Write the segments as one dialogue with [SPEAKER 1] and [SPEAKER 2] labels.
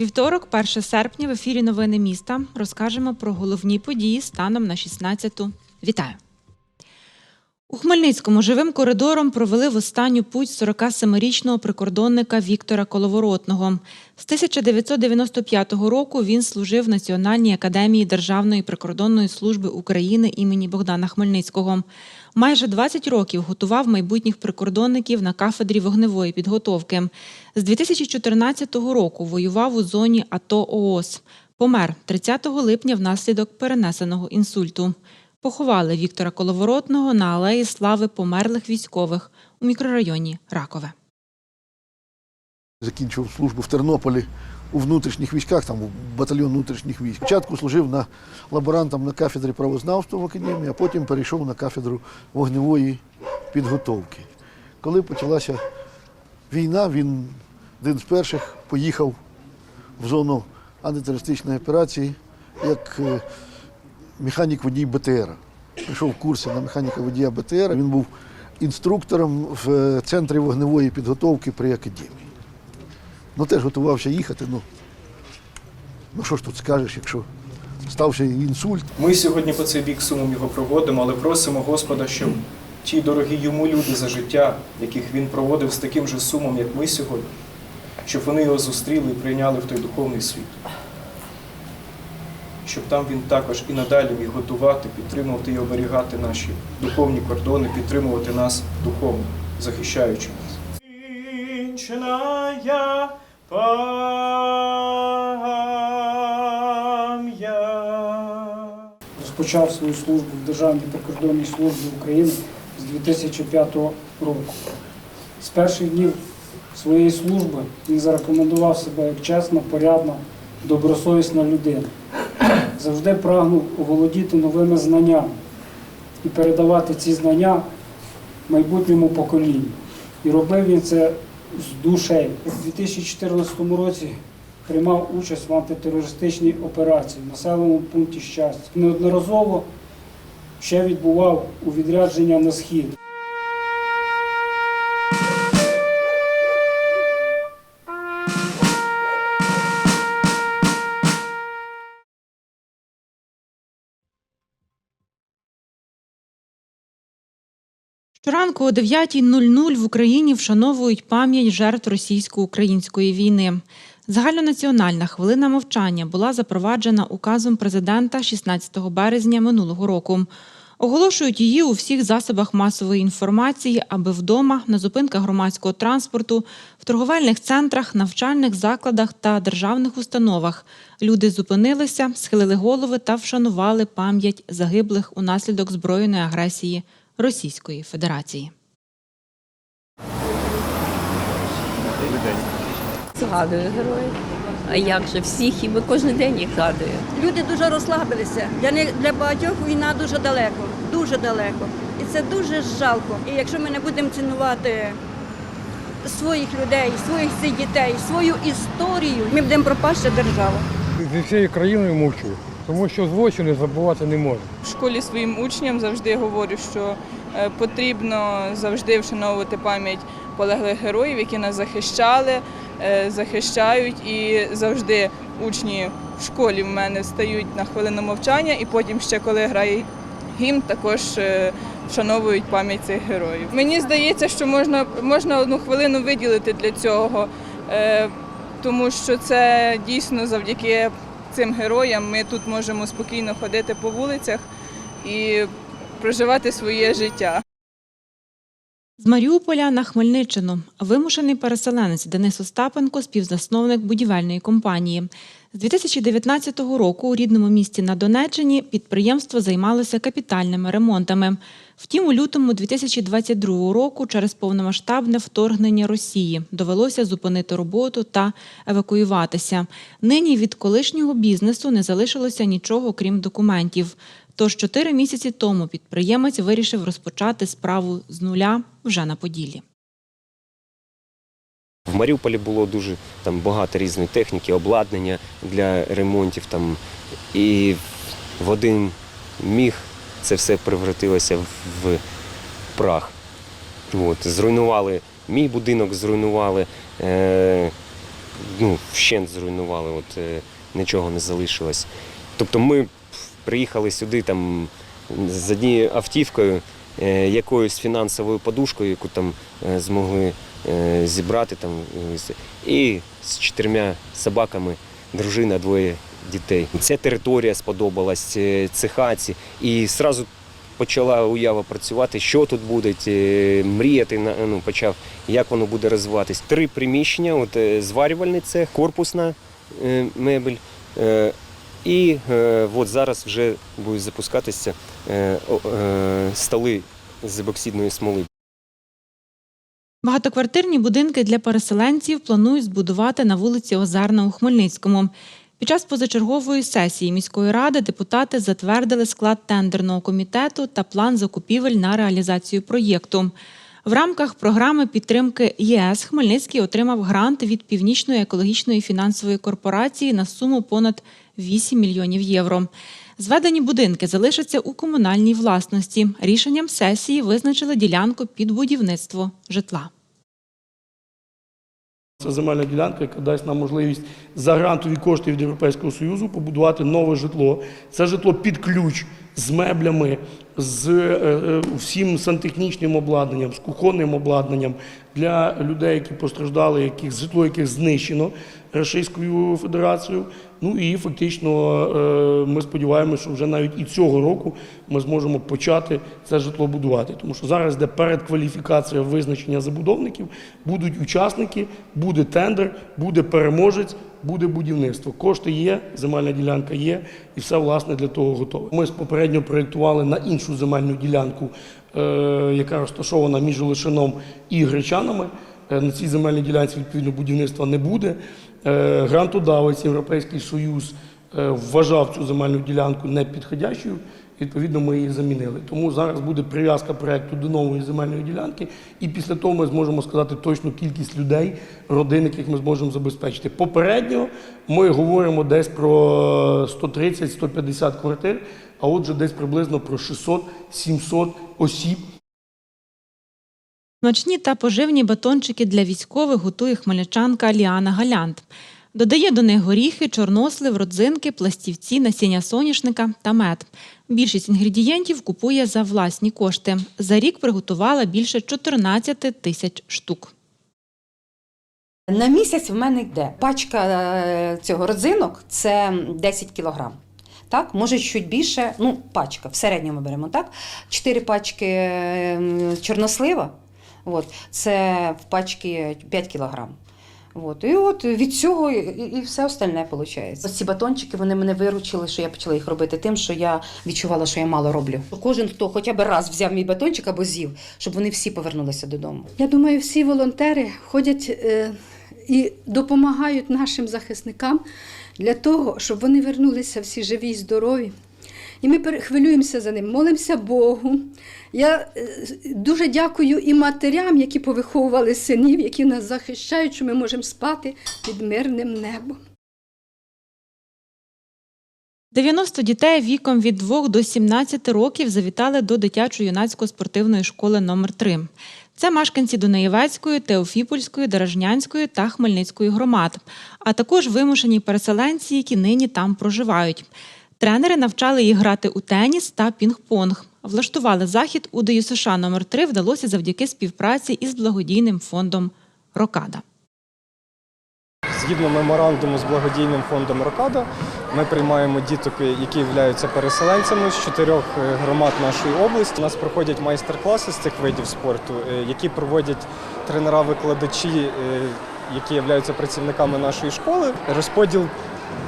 [SPEAKER 1] Вівторок, 1 серпня, в ефірі Новини міста розкажемо про головні події станом на 16-ту. Вітаю! У Хмельницькому живим коридором провели в останню путь 47-річного прикордонника Віктора Коловоротного. З 1995 року він служив в Національній академії Державної прикордонної служби України імені Богдана Хмельницького. Майже 20 років готував майбутніх прикордонників на кафедрі вогневої підготовки. З 2014 року воював у зоні АТО ООС. Помер 30 липня внаслідок перенесеного інсульту. Поховали Віктора Коловоротного на алеї слави померлих військових у мікрорайоні Ракове.
[SPEAKER 2] Закінчив службу в Тернополі у внутрішніх військах, там батальйон внутрішніх військ. Спочатку служив на лаборантом на кафедрі правознавства в академії, а потім перейшов на кафедру вогневої підготовки. Коли почалася війна, він один з перших поїхав в зону антитерористичної операції як е, механік водій БТР. Прийшов курси на механіка водія БТР. Він був інструктором в е, центрі вогневої підготовки при академії. Ну теж готувався їхати. Ну, ну що ж тут скажеш, якщо стався інсульт.
[SPEAKER 3] Ми сьогодні по цей бік сумом його проводимо, але просимо Господа, щоб ті дорогі йому люди за життя, яких він проводив з таким же сумом, як ми сьогодні, щоб вони його зустріли і прийняли в той духовний світ. Щоб там він також і надалі міг готувати, підтримувати і оберігати наші духовні кордони, підтримувати нас духовно, захищаючи нас.
[SPEAKER 4] Розпочав свою службу в Державній прикордонній службі України з 2005 року. З перших днів своєї служби він зарекомендував себе як чесна, порядна, добросовісна людина. Завжди прагнув оволодіти новими знаннями і передавати ці знання майбутньому поколінню. І робив він це з душею. У 2014 році приймав участь в антитерористичній операції в населеному пункті щастя. Неодноразово ще відбував у відрядження на схід.
[SPEAKER 1] Щоранку о 9.00 в Україні вшановують пам'ять жертв російсько-української війни. Загальнонаціональна хвилина мовчання була запроваджена указом президента 16 березня минулого року. Оголошують її у всіх засобах масової інформації, аби вдома, на зупинках громадського транспорту, в торговельних центрах, навчальних закладах та державних установах люди зупинилися, схилили голови та вшанували пам'ять загиблих унаслідок збройної агресії Російської Федерації.
[SPEAKER 5] Згадую героїв. А як же всіх, і ми кожен день їх згадуємо.
[SPEAKER 6] Люди дуже розслабилися. Для них для багатьох війна дуже далеко, дуже далеко. І це дуже жалко. І якщо ми не будемо цінувати своїх людей, своїх цих дітей, свою історію, ми будемо пропаща держава.
[SPEAKER 7] Зі всією країною мовчу, тому що злочини забувати не можна.
[SPEAKER 8] В школі своїм учням завжди говорю, що е, потрібно завжди вшановувати пам'ять полеглих героїв, які нас захищали, е, захищають. І завжди учні в школі в мене стають на хвилину мовчання, і потім ще коли грає гімн, також е, вшановують пам'ять цих героїв. Мені здається, що можна, можна одну хвилину виділити для цього, тому що це дійсно завдяки цим героям ми тут можемо спокійно ходити по вулицях і проживати своє життя.
[SPEAKER 1] З Маріуполя на Хмельниччину вимушений переселенець Денис Остапенко, співзасновник будівельної компанії. З 2019 року у рідному місті на Донеччині підприємство займалося капітальними ремонтами. Втім, у лютому 2022 року через повномасштабне вторгнення Росії довелося зупинити роботу та евакуюватися. Нині від колишнього бізнесу не залишилося нічого, крім документів. Тож чотири місяці тому підприємець вирішив розпочати справу з нуля вже на Поділлі.
[SPEAKER 9] В Маріуполі було дуже там багато різної техніки, обладнання для ремонтів. Там, і в один міг це все превратилося в прах. От, зруйнували мій будинок, зруйнували, е, ну, вщент зруйнували, от, е, нічого не залишилось. Тобто ми приїхали сюди там, з однією автівкою, е, якоюсь фінансовою подушкою, яку там е, змогли зібрати, там, е, і з чотирма собаками, дружина, двоє дітей. Ця територія сподобалась, е, це хаті. І одразу почала уява працювати, що тут буде, е, мріяти ну, почав, як воно буде розвиватись. Три приміщення: от е, зварювальний цех, корпусна е, мебель. е, І е, от зараз вже будуть запускатися е, е, столи з ебоксидної смоли.
[SPEAKER 1] Багатоквартирні будинки для переселенців планують збудувати на вулиці Озерна у Хмельницькому. Під час позачергової сесії міської ради депутати затвердили склад тендерного комітету та план закупівель на реалізацію проєкту. В рамках програми підтримки ЄС Хмельницький отримав грант від Північної екологічної фінансової корпорації на суму понад 8 мільйонів євро. Зведені будинки залишаться у комунальній власності. Рішенням сесії визначили ділянку під будівництво житла.
[SPEAKER 10] Це земельна ділянка, яка дасть нам можливість за грантові кошти від Європейського Союзу побудувати нове житло. Це житло під ключ з меблями, з е, е, всім сантехнічним обладнанням, з кухонним обладнанням для людей, які постраждали, яких житло яких знищено Російською Федерацією. Ну і фактично е, ми сподіваємося, що вже навіть і цього року ми зможемо почати це житло будувати. Тому що зараз йде передкваліфікація визначення забудовників, будуть учасники, буде тендер, буде переможець, буде будівництво. Кошти є, земельна ділянка є, і все власне для того готове. Ми попередньо проєктували на іншу земельну ділянку, е, яка розташована між Олешином і Гречанами. Е, На цій земельній ділянці відповідно будівництва не буде. Е, Грантодавець Європейський Союз вважав цю земельну ділянку непідходящою. Відповідно, ми її замінили. Тому зараз буде прив'язка проекту до нової земельної ділянки, і після того ми зможемо сказати точну кількість людей, родин, яких ми зможемо забезпечити. Попередньо ми говоримо десь про 130-150 квартир, а отже, десь приблизно про 600-700 осіб,
[SPEAKER 1] Смачні та поживні батончики для військових готує хмельничанка Ліана Галянт. Додає до них горіхи, чорнослив, родзинки, пластівці, насіння соняшника та мед. Більшість інгредієнтів купує за власні кошти. За рік приготувала більше 14 тисяч штук.
[SPEAKER 11] На місяць в мене йде пачка е, цього родзинок це 10 кілограм. Так, може чуть більше, ну, пачка, в середньому беремо, так? Чотири пачки е, чорнослива, от, це в пачки 5 кілограм. От, і от від цього і, і все остальне виходить. Ось ці батончики вони мене виручили, що я почала їх робити тим, що я відчувала, що я мало роблю. Кожен, хто хоча б раз взяв мій батончик або з'їв, щоб вони всі повернулися додому.
[SPEAKER 12] Я думаю, всі волонтери ходять е, і допомагають нашим захисникам для того, щоб вони вернулися всі живі і здорові. І ми хвилюємося за ним, молимося Богу. Я е, дуже дякую і матерям, які повиховували синів, які нас захищають, що ми можемо спати під мирним небом.
[SPEAKER 1] 90 дітей віком від 2 до 17 років завітали до дитячо-юнацької спортивної школи номер 3 Це мешканці Дунаєвецької, Теофіпольської, Дорожнянської та Хмельницької громад, а також вимушені переселенці, які нині там проживають. Тренери навчали їх грати у теніс та пінг-понг. Влаштували захід у ДЮСШ номер 3 вдалося завдяки співпраці із благодійним фондом Рокада.
[SPEAKER 13] Згідно меморандуму з благодійним фондом Рокада, ми приймаємо діток, які являються переселенцями з чотирьох е, громад нашої області. У нас проходять майстер-класи з цих видів спорту, е, які проводять тренера-викладачі, е, які являються працівниками нашої школи. Розподіл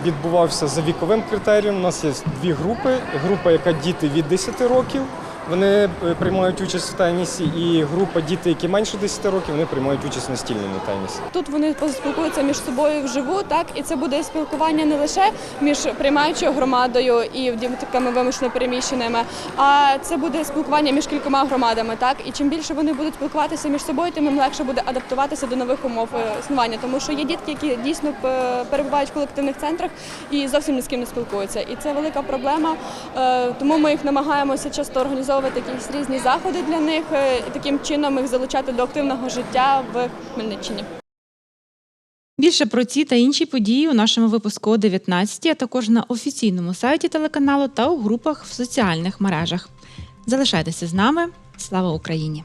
[SPEAKER 13] відбувався за віковим критерієм. У нас є дві групи: група, яка діти від 10 років Вони е, приймають участь в тенісі, і група дітей, які менше 10 років, вони приймають участь в настільному тенісі.
[SPEAKER 14] Тут вони поспілкуються між собою вживу, так і це буде спілкування не лише між приймаючою громадою і дітками вимушено переміщеними, а це буде спілкування між кількома громадами. Так і чим більше вони будуть спілкуватися між собою, тим їм легше буде адаптуватися до нових умов е, існування. Тому що є дітки, які дійсно е, перебувають в колективних центрах і зовсім ні з ким не спілкуються. І це велика проблема. Тому ми їх намагаємося часто організовувати якісь різні заходи для них е, і таким чином їх залучати до активного життя в Хмельниччині.
[SPEAKER 1] Більше про ці та інші події у нашому випуску о 19, а також на офіційному сайті телеканалу та у групах в соціальних мережах. Залишайтеся з нами. Слава Україні!